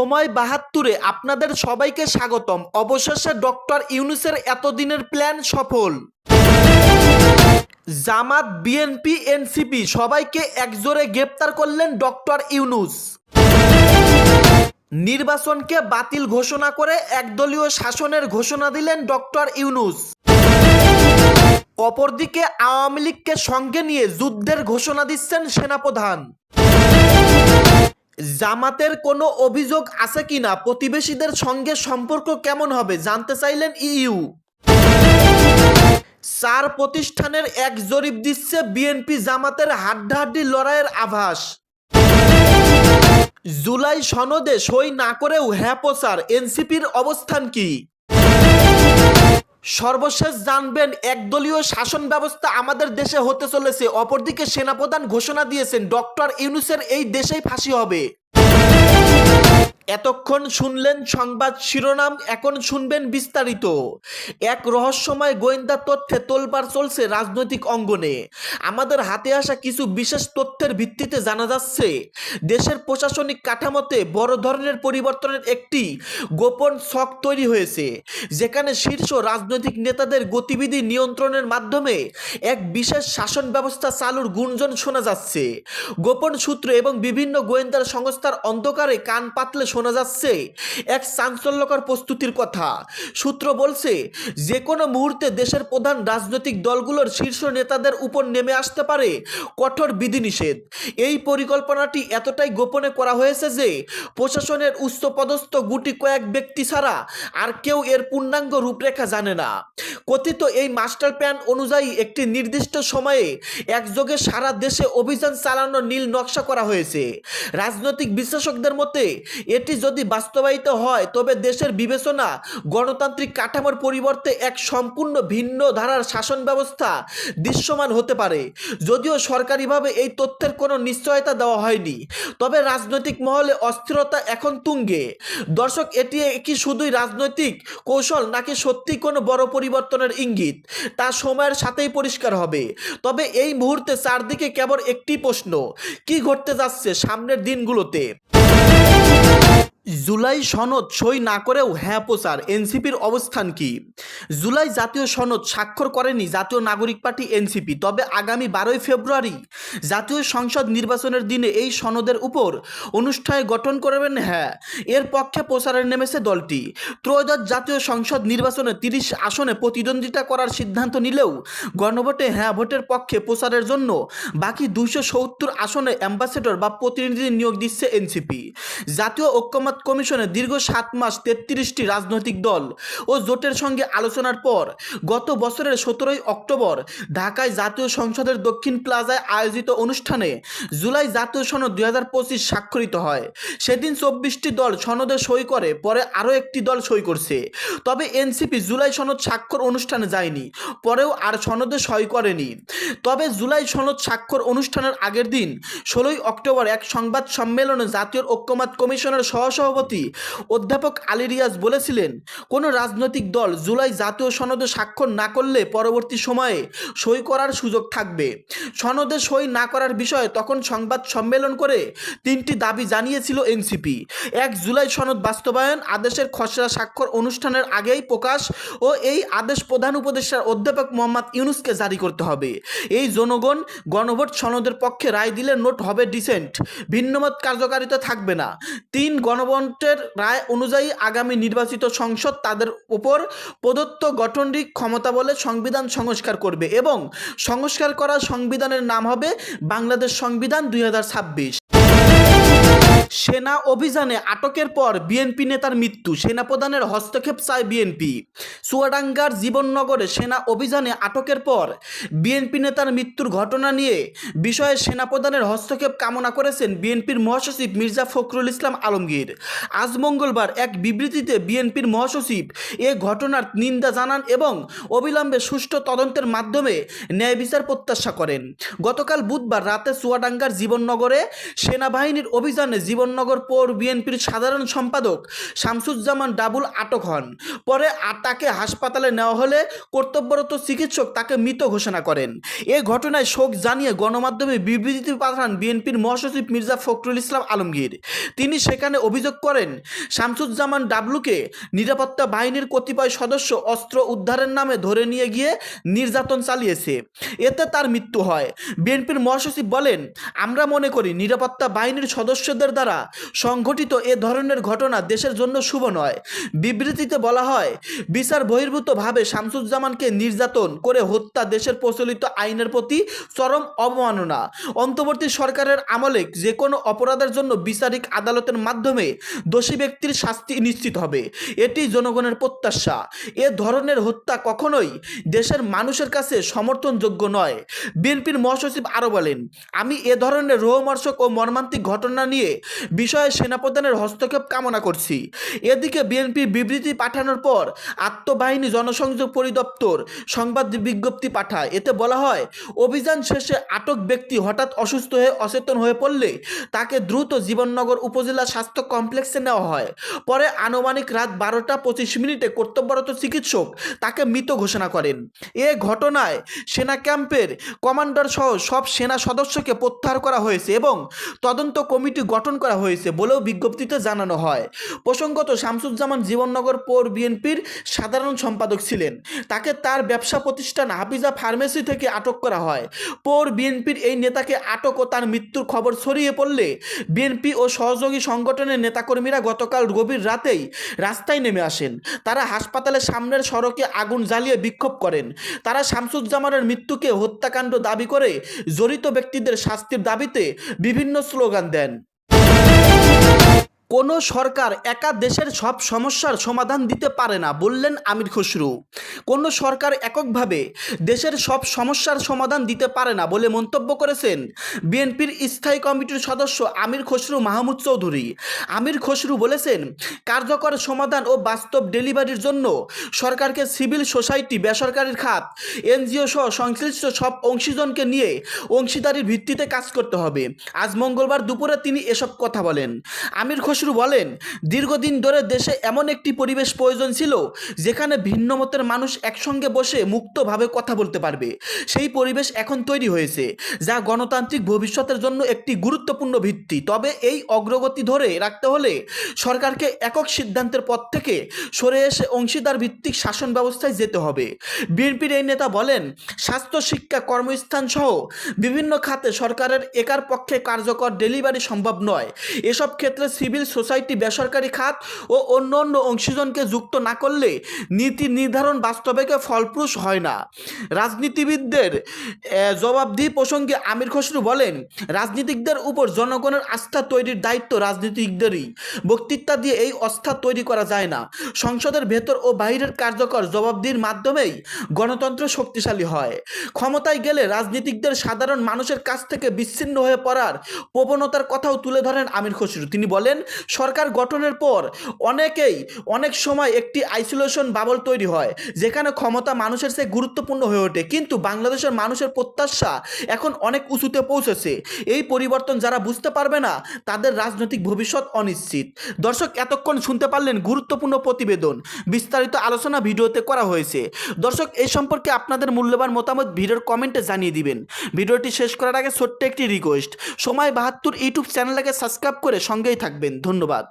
সময় বাহাত্তরে আপনাদের সবাইকে স্বাগতম। অবশেষে ডক্টর ইউনুসের এতদিনের প্ল্যান সফল। জামাত, বিএনপি, এনসিপি সবাইকে একজোরে গ্রেপ্তার করলেন ডক্টর ইউনুস। নির্বাচনকে বাতিল ঘোষণা করে একদলীয় শাসনের ঘোষণা দিলেন ডক্টর ইউনুস। অপরদিকে আওয়ামী লীগকে সঙ্গে নিয়ে যুদ্ধের ঘোষণা দিচ্ছেন সেনাপ্রধান। জামাতের কোনো অভিযোগ আছে কিনা প্রতিবেশীদের সঙ্গে সম্পর্ক কেমন হবে? জানতে চাইলেন ইইউ। চার প্রতিষ্ঠানের এক জরিপ দিচ্ছে বিএনপি জামাতের হাড্ডাহাড্ডি লড়াইয়ের আভাস। জুলাই সনদে সই না করেও হ্যাপোসার এনসিপির অবস্থান কি? সর্বশেষ জানবেন, একদলীয় শাসন ব্যবস্থা আমাদের দেশে হতে চলেছে। অপরদিকে সেনাপ্রধান ঘোষণা দিয়েছেন, ডক্টর ইউনুসের এই দেশেই ফাঁসি হবে। এতক্ষণ শুনলেন সংবাদ শিরোনাম, এখন শুনবেন বিস্তারিত। এক রহস্যময় গোয়েন্দা তথ্যে তোলপাড় চলছে রাজনৈতিক অঙ্গনে। আমাদের হাতে আসা কিছু বিশেষ তথ্যের ভিত্তিতে জানা যাচ্ছে, দেশের প্রশাসনিক কাঠামোতে বড় ধরনের পরিবর্তনের একটি গোপন ছক তৈরি হয়েছে, যেখানে শীর্ষ রাজনৈতিক নেতাদের গতিবিধি নিয়ন্ত্রণের মাধ্যমে এক বিশেষ শাসন ব্যবস্থা চালুর গুঞ্জন শোনা যাচ্ছে। গোপন সূত্র এবং বিভিন্ন গোয়েন্দা সংস্থার অন্ধকারে কান পাতলে শোনা যাচ্ছে, এক চাঞ্চল্যকর প্রস্তুতির কথা। সূত্র বলছে যে কোনো মুহূর্তে দেশের প্রধান রাজনৈতিক দলগুলোর শীর্ষ নেতাদের উপর নেমে আসতে পারে কঠোর বিধিনিষেধ। এই পরিকল্পনাটি এতটাই গোপনে করা হয়েছে যে, প্রশাসনের উচ্চপদস্থ গুটি কয়েক ব্যক্তি ছাড়া আর কেউ এর পূর্ণাঙ্গ রূপরেখা জানে না। কথিত এই মাস্টার প্ল্যান অনুযায়ী একটি নির্দিষ্ট সময়ে একযোগে সারা দেশে অভিযান চালানোর নীল নকশা করা হয়েছে। রাজনৈতিক বিশ্লেষকদের মতে এটি যদি বাস্তবায়িত হয়, তবে দেশের বিবেচনা, গণতান্ত্রিক কাঠামোর পরিবর্তে এক সম্পূর্ণ ভিন্ন ধারার শাসন ব্যবস্থা দৃশ্যমান হতে পারে। যদিও সরকারিভাবে এই তথ্যের কোনো নিশ্চয়তা দেওয়া হয়নি, তবে রাজনৈতিক মহলে অস্থিরতা এখন তুঙ্গে। দর্শক, এটি কি শুধুই রাজনৈতিক কৌশল নাকি সত্যি কোনো বড় পরিবর্তনের ইঙ্গিত? তা সময়ের সাথেই পরিষ্কার হবে। তবে এই মুহূর্তে চারদিকে কেবল একটি প্রশ্ন, কি ঘটতে যাচ্ছে সামনের দিনগুলোতে? জুলাই সনদ সই না করেও হ্যাঁ প্রচার, এনসিপির অবস্থান কি? জুলাই জাতীয় সনদ স্বাক্ষর করেনি জাতীয় নাগরিক পার্টি এনসিপি, তবে আগামী বারোই ফেব্রুয়ারি জাতীয় সংসদ নির্বাচনের দিনে এই সনদের উপর অনুষ্ঠানে গঠন করবেন হ্যাঁ এর পক্ষে প্রচারে নেমেছে দলটি। ত্রয়োদশ জাতীয় সংসদ নির্বাচনে তিরিশ আসনে প্রতিদ্বন্দ্বিতা করার সিদ্ধান্ত নিলেও গণভোটে হ্যাঁ ভোটের পক্ষে প্রচারের জন্য বাকি দুইশো সত্তর আসনে অ্যাম্বাসেডর বা প্রতিনিধি নিয়োগ দিচ্ছে এনসিপি। জাতীয় ঐক্যমত কমিশনে দীর্ঘ সাত মাস তেত্রিশটি রাজনৈতিক দল ও জোটের সঙ্গে আলোচনার পর গত বছরের সতেরোই অক্টোবর ঢাকায় জাতীয় সংসদের দক্ষিণ প্লাজায় আয়োজিত অনুষ্ঠানে জুলাই জাতীয় সনদ দুই হাজার পঁচিশ স্বাক্ষরিত হয়। সেদিন চব্বিশটি দল সনদে সই করে, পরে আরও একটি দল সই করছে। তবে এনসিপি জুলাই সনদ স্বাক্ষর অনুষ্ঠানে যায়নি, পরেও আর সনদে সই করেনি। তবে জুলাই সনদ স্বাক্ষর অনুষ্ঠানের আগের দিন ষোলোই অক্টোবর এক সংবাদ সম্মেলনে জাতীয় ঐক্যমত কমিশনের সহসভাপতি অধ্যাপক আলী রিয়াজ বলেছিলেন, কোনো রাজনৈতিক দল জুলাই জাতীয় সনদে স্বাক্ষর না করলে পরবর্তী সময়ে সই করার সুযোগ থাকবে। সনদে সই না করার বিষয়ে তখন সংবাদ সম্মেলন করে তিনটি দাবি জানিয়েছিল এনসিপি। এক, জুলাই সনদ বাস্তবায়ন, আদেশের খসড়া স্বাক্ষর অনুষ্ঠানের আগেই প্রকাশ ও এই আদেশ প্রধান উপদেষ্টার অধ্যাপক মোহাম্মদ ইউনুসকে জারি করতে হবে। এই জনগণ গণভোট সনদের পক্ষে রায় দিলে নোট হবে ডিসেন্ট, ভিন্নমত কার্যকারিতা থাকবে না। তিন গণভোটের রায় অনুযায়ী আগামী নির্বাচিত সংসদ তাদের উপর প্রদত্ত গঠনিক ক্ষমতা বলে সংবিধান সংস্কার করবে এবং সংস্কার করা সংবিধানের নাম হবে বাংলাদেশ সংবিধান দুই হাজার ছাব্বিশ। সেনা অভিযানে আটকের পর বিএনপি নেতার মৃত্যু, সেনাপ্রধানের হস্তক্ষেপ চায় বিএনপি। চুয়াডাঙ্গার জীবননগরে সেনা অভিযানে আটকের পর বিএনপি নেতার মৃত্যুর ঘটনা নিয়ে বিষয়ে সেনাপ্রধানের হস্তক্ষেপ কামনা করেছেন বিএনপির মহাসচিব মির্জা ফখরুল ইসলাম আলমগীর। আজ মঙ্গলবার এক বিবৃতিতে বিএনপির মহাসচিব এ ঘটনার নিন্দা জানান এবং অবিলম্বে সুষ্ঠু তদন্তের মাধ্যমে ন্যায় বিচার প্রত্যাশা করেন। গতকাল বুধবার রাতে চুয়াডাঙ্গার জীবননগরে সেনাবাহিনীর অভিযানে জীবন জীবননগর পৌর বিএনপির সাধারণ সম্পাদক শামসুজ্জামান ডাবুল আটক হন। পরে তাকে হাসপাতালে নেওয়া হলে কর্তব্যরত চিকিৎসক তাকে মৃত ঘোষণা করেন। এ ঘটনায় শোক জানিয়ে গণমাধ্যমে বিবৃতি পাঠান বিএনপির মহাসচিব মির্জা ফখরুল ইসলাম আলমগীর। তিনি সেখানে অভিযোগ করেন, শামসুজ্জামান ডাবলুকে নিরাপত্তা বাহিনীর কতিপয় সদস্য অস্ত্র উদ্ধারের নামে ধরে নিয়ে গিয়ে নির্যাতন চালিয়েছে। এতে তার মৃত্যু হয়। বিএনপির মহাসচিব বলেন, আমরা মনে করি নিরাপত্তা বাহিনীর সদস্যদের দ্বারা সংঘটিত এ ধরনের ঘটনা দেশের জন্য শুভ নয়। বিবৃতিতে বলা হয়, বিচার বহির্ভূতভাবে শামসুজ্জামানকে নির্যাতন করে হত্যা দেশের প্রচলিত আইনের প্রতি চরম অবমাননা। অন্তর্বর্তী সরকারের আমলে যে কোনো অপরাধের জন্য বিচারিক আদালতের মাধ্যমে দোষী ব্যক্তির শাস্তি নিশ্চিত হবে। এটি জনগণের প্রত্যাশা। এ ধরনের হত্যা কখনোই দেশের মানুষের কাছে সমর্থনযোগ্য নয়। বিএনপির মহাসচিব আরও বলেন, আমি এ ধরনের রোহমর্শক ও মর্মান্তিক ঘটনা নিয়ে বিষয়ে সেনাপ্রধানের হস্তক্ষেপ কামনা করছি। এদিকে বিএনপি বিবৃতি পাঠানোর পর আত্মবাহিনী জনসংযোগ পরিদপ্তর সংবাদ বিজ্ঞপ্তি পাঠায়। এতে বলা হয়, অভিযান শেষে আটক ব্যক্তি হঠাৎ অসুস্থ হয়ে অচেতন হয়ে পড়লে তাকে দ্রুত জীবননগর উপজেলা স্বাস্থ্য কমপ্লেক্সে নেওয়া হয়। পরে আনুমানিক রাত বারোটা পঁচিশ মিনিটে কর্তব্যরত চিকিৎসক তাকে মৃত ঘোষণা করেন। এ ঘটনায় সেনা ক্যাম্পের কমান্ডার সহ সব সেনা সদস্যকে প্রত্যাহার করা হয়েছে এবং তদন্ত কমিটি গঠন করা হয়েছে বলেও বিজ্ঞপ্তিতে জানানো হয়। প্রসঙ্গত, শামসুজ্জামান জীবননগর পৌর বিএনপির সাধারণ সম্পাদক ছিলেন। তাকে তার ব্যবসা প্রতিষ্ঠান হাফিজা ফার্মেসি থেকে আটক করা হয়। পৌর বিএনপির এই নেতাকে আটক ও তার মৃত্যুর খবর ছড়িয়ে পড়লে বিএনপি ও সহযোগী সংগঠনের নেতাকর্মীরা গতকাল গভীর রাতেই রাস্তায় নেমে আসেন। তারা হাসপাতালের সামনের সড়কে আগুন জ্বালিয়ে বিক্ষোভ করেন। তারা শামসুজ্জামানের মৃত্যুকে হত্যাকাণ্ড দাবি করে জড়িত ব্যক্তিদের শাস্তির দাবিতে বিভিন্ন স্লোগান দেন। কোনো সরকার একা দেশের সব সমস্যার সমাধান দিতে পারে না, বললেন আমির খসরু। কোনো সরকার এককভাবে দেশের সব সমস্যার সমাধান দিতে পারে না বলে মন্তব্য করেছেন বিএনপির স্থায়ী কমিটির সদস্য আমির খসরু মাহমুদ চৌধুরী। আমির খসরু বলেছেন, কার্যকর সমাধান ও বাস্তব ডেলিভারির জন্য সরকারকে সিভিল সোসাইটি বেসরকারি খাত, এনজিও সহ সংশ্লিষ্ট সব অংশীজনকে নিয়ে অংশীদারির ভিত্তিতে কাজ করতে হবে। আজ মঙ্গলবার দুপুরে তিনি এসব কথা বলেন। আমির খসরু বলেন, দীর্ঘদিন ধরে দেশে এমন একটি পরিবেশ প্রয়োজন ছিল, যেখানে ভিন্ন মতের মানুষ একসঙ্গে বসে মুক্তভাবে কথা বলতে পারবে। সেই পরিবেশ এখন তৈরি হয়েছে, যা গণতান্ত্রিক ভবিষ্যতের জন্য একটি গুরুত্বপূর্ণ ভিত্তি। তবে এই অগ্রগতি ধরে রাখতে হলে সরকারকে একক সিদ্ধান্তের পথ থেকে সরে এসে অংশীদার ভিত্তিক শাসন ব্যবস্থায় যেতে হবে। বিএনপির এই নেতা বলেন, স্বাস্থ্য, শিক্ষা, কর্মস্থান সহ বিভিন্ন খাতে সরকারের একার পক্ষে কার্যকর ডেলিভারি সম্ভব নয়। এসব ক্ষেত্রে সিভিল সোসাইটি বেসরকারি খাত ও অন্য অন্য অংশীজনকে যুক্ত না করলে নীতি নির্ধারণ বাস্তবেকে ফলপ্রসূ হয় না। রাজনীতিবিদদের জবাবদি প্রসঙ্গে আমির খসরু বলেন, রাজনীতিকদের উপর জনগণের আস্থা তৈরির দায়িত্ব রাজনীতিকদেরই। বক্তৃতা দিয়ে এই অস্থা তৈরি করা যায় না। সংসদের ভেতর ও বাইরের কার্যকর জবাবদির মাধ্যমেই গণতন্ত্র শক্তিশালী হয়। ক্ষমতায় গেলে রাজনীতিকদের সাধারণ মানুষের কাছ থেকে বিচ্ছিন্ন হয়ে পড়ার প্রবণতার কথাও তুলে ধরেন আমির খসরু। তিনি বলেন সরকার গঠনের পর অনেকেই অনেক সময় একটি আইসোলেশন বাবল তৈরি হয়, যেখানে ক্ষমতা মানুষের সে গুরুত্বপূর্ণ হয়ে ওঠে। কিন্তু বাংলাদেশের মানুষের প্রত্যাশা এখন অনেক উঁচুতে পৌঁছেছে। এই পরিবর্তন যারা বুঝতে পারবে না, তাদের রাজনৈতিক ভবিষ্যৎ অনিশ্চিত। দর্শক, এতক্ষণ শুনতে পারলেন গুরুত্বপূর্ণ প্রতিবেদন। বিস্তারিত আলোচনা ভিডিওতে করা হয়েছে। দর্শক এই সম্পর্কে আপনাদের মূল্যবান মতামত ভিডিওর কমেন্টে জানিয়ে দিবেন। ভিডিওটি শেষ করার আগে ছোট্ট একটি রিকোয়েস্ট সময় বাহাত্তর ইউটিউব চ্যানেলটাকে সাবস্ক্রাইব করে সঙ্গেই থাকবেন। ধন্যবাদ।